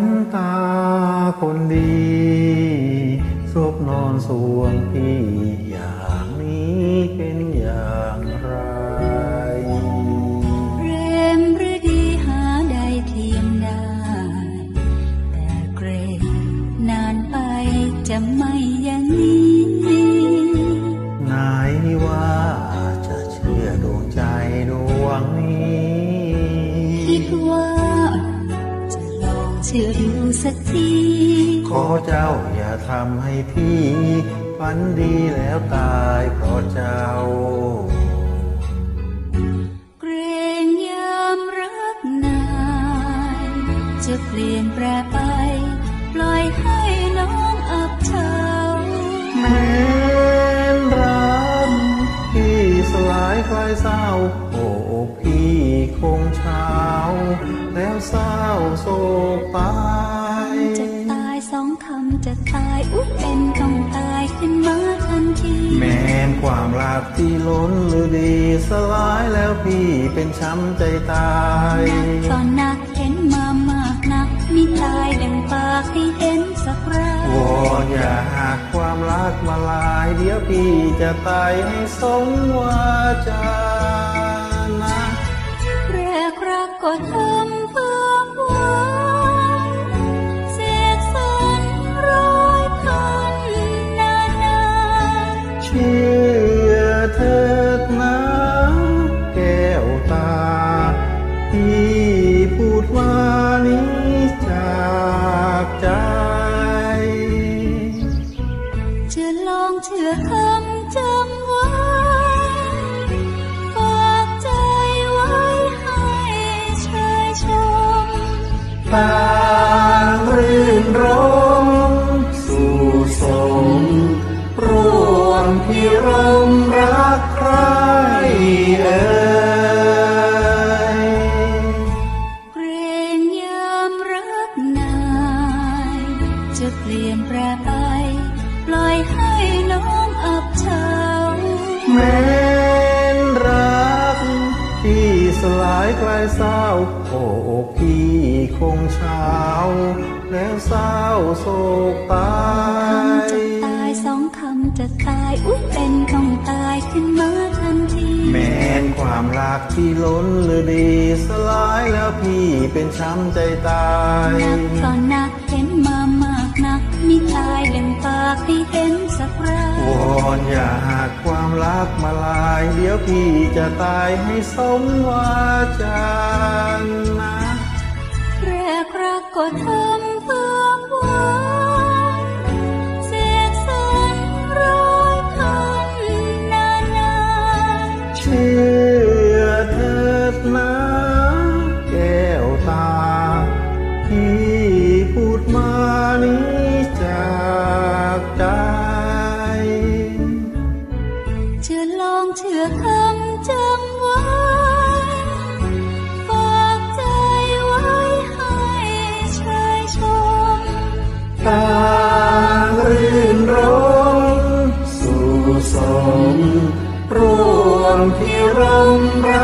นตาคนดี สวบนอนสวงพี่อย่างนี้เป็นอย่างไรเรมฤดีหาใดเทียมได้ แต่เกรงนานไปจะไม่ สักที ขอเจ้าอย่าทำให้พี่ฝันดีแล้วตายเพราะเจ้า คลายเศร้า โอ้พี่คงเช้า แล้วเศร้าโศกตายจะตายสองคำจะตาย อุ้ยเป็นต้องตายขึ้นมาทันที แม้นความรักที่ล้นหรือดี สลายแล้วพี่เป็นช้ำใจตายตอนนัก ความรักมาลายเดี๋ยวพี่จะตายให้สมวาจานะแรกรักก็ทำ จะลองเชื่อคำจำไว้ฝากใจไว้ให้ชายชมต่างรื่นรมสู่สมร่วมพิรม แม้นรักที่สลายกลายเศร้า โอ้พี่คงเช้า แล้วเศร้าโศกตาคำจะยตายสองคำจะตาย อุ๊ยเป็นต้องตายขึ้นมาทันที แม้นความรักที่ล้นหรือดี สลายแล้วพี่เป็นช้ำใจตายนักก็นั อนอย่าหากความรักมาลาย เดี๋ยวพี่จะตายให้สมวาจานะแรกรักก็ทำเพื่อหวังเสียสนร้อยพันนานาเชื่อเถิดนะแก้วตาที่พูดมานี้ ชื่อคำจำไว้ฝากใจไว้ให้ชายชมตางรื่นรมสู่สมร่วมพิรมรัก